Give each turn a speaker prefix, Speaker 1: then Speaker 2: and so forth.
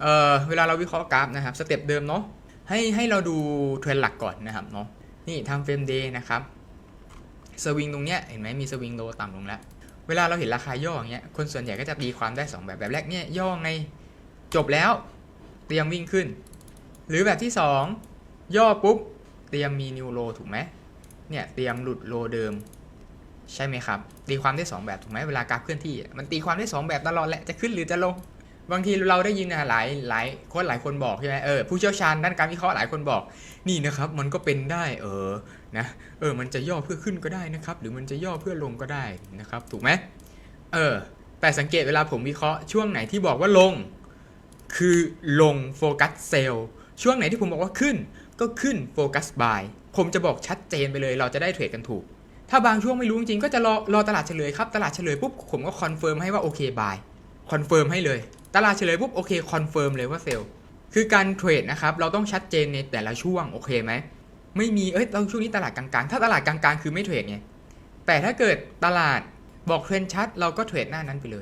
Speaker 1: เออเวลาเราวิเคราะห์กราฟนะครับสเต็ปเดิมเนาะให้ให้เราดูเทรนหลักก่อนนะครับเนาะนี่ทำเฟรมเดย์นะครับสวิงตรงเนี้ยเห็นไหมมีสวิงโลต่ำลงแล้ว เวลาเราเห็นราคาย่ออย่างเงี้ยคนส่วนใหญ่ก็จะตีความได้ 2 แบบแบบแรกเนี่ยย่อไงจบแล้วเตรียมวิ่งขึ้น หรือแบบที่ 2 ย่อปุ๊บเตรียมมีนิวโลถูกไหมเนี่ยเตรียมหลุดโลเดิม ใช่ไหมครับตีความได้ 2 แบบถูกไหมเวลากราฟเคลื่อนที่มันตีความได้ 2 แบบตลอดแหละจะขึ้นหรือจะลง บางทีเราได้ยินนะหลายหลายคนหลายคนบอกใช่ไหมเออผู้เชี่ยวชาญด้านการวิเคราะห์หลายคนบอก นี่นะครับ มันก็เป็นได้ เออนะเออ มันจะย่อเพื่อขึ้นก็ได้นะครับ หรือมันจะย่อเพื่อลงก็ได้นะครับ ถูกไหมเออ แต่สังเกตเวลาผมวิเคราะห์ช่วงไหนที่บอกว่าลง คือลงโฟกัสเซลล์ช่วงไหนที่ผมบอกว่าขึ้น ก็ขึ้นโฟกัสบายผมจะบอกชัดเจนไปเลย เราจะได้เทรดกันถูก ถ้าบางช่วงไม่รู้จริงก็จะรอรอตลาดเฉลยครับตลาดเฉลยปุ๊บผมก็คอนเฟิร์มให้ว่าโอเคบายคอนเฟิร์มให้เลย ตลาดเฉลยปุ๊บโอเคคอนเฟิร์มเลยว่าเซลล์คือการเทรดนะครับเราต้องชัดเจนในแต่ละช่วงโอเคไหมไม่มีเอ้ยเราช่วงนี้ตลาดกลางๆ ถ้าตลาดกลางๆ คือไม่เทรดไงแต่ถ้าเกิดตลาดบอกเทรนชัดเราก็เทรดหน้านั้นไปเลย